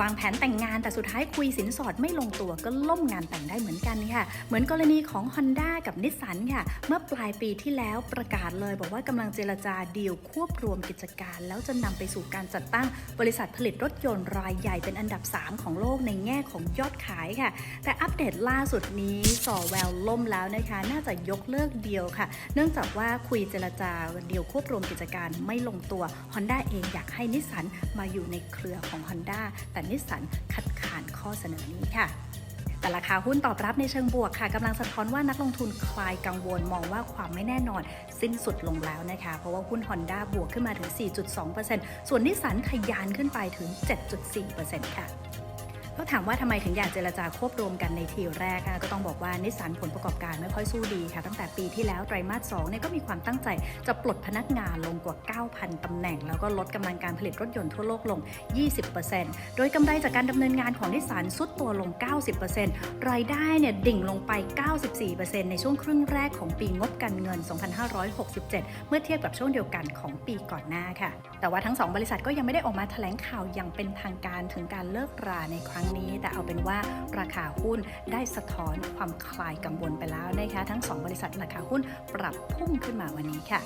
วางแผนแต่งงานแต่สุดท้ายคุยสินสอดไม่ลงตัวก็ล่มงานแต่งได้เหมือนกันค่ะ เหมือนกรณีของ Honda กับนิสสันค่ะ เมื่อปลายปีที่แล้วประกาศเลยบอกว่ากำลังเจรจาดีลควบรวมกิจการ แล้วจะนำไปสู่การจัดตั้งบริษัทผลิตรถยนต์รายใหญ่เป็นอันดับ 3 ของโลกในแง่ของยอดขายค่ะ แต่อัปเดตล่าสุดนี้ส่อแววล่มแล้วนะคะ น่าจะยกเลิกเดียวค่ะ เนื่องจากว่าคุยเจรจาเดียวควบรวมกิจการไม่ลงตัว Honda เองอยากให้นิสสันมาอยู่ในเครือของ Honda แต่นิสสันคัดค้านข้อเสนอนี้ค่ะแต่ราคาหุ้นตอบรับในเชิงบวกค่ะกำลังสะท้อนว่านักลงทุนคลายกังวลมองว่าความไม่แน่นอนสิ้นสุดลงแล้วนะคะ เพราะว่าหุ้น Honda บวกขึ้นมาถึง 4.2%ส่วนนิสสันทะยานขึ้นไปถึง 7.4%ค่ะ ก็ถามว่าทำไมถึงอยากเจรจาควบรวมกันในทีแรกก็ต้องบอกว่านิสสันผลประกอบการไม่ค่อยสู้ดีค่ะ ตั้งแต่ปีที่แล้วไตรมาส2เนี่ยก็มีความตั้งใจจะปลดพนักงานลงกว่า 9,000ตำแหน่ง แล้วก็ลดกำลังการผลิตรถยนต์ทั่วโลกลง 20%โดยกำไรจากการดำเนินงานของนิสสันซุดตัวลง 90%รายได้เนี่ยดิ่งลงไป 94%ในช่วงครึ่งแรกของปีงบการเงิน 2567 เมื่อเทียบกับช่วงเดียวกันของปีก่อนหน้าค่ะ แต่ว่าทั้งสองบริษัทก็ยังไม่ได้ออกมาแถลงข่าวอย่างเป็นทางการถึงการเลิกราในครั้งนี้ แต่เอาเป็นว่าราคาหุ้นได้สะท้อนความคลายกังวลไปแล้วนะคะ ทั้งสองบริษัทราคาหุ้นปรับพุ่งขึ้นมาวันนี้ค่ะ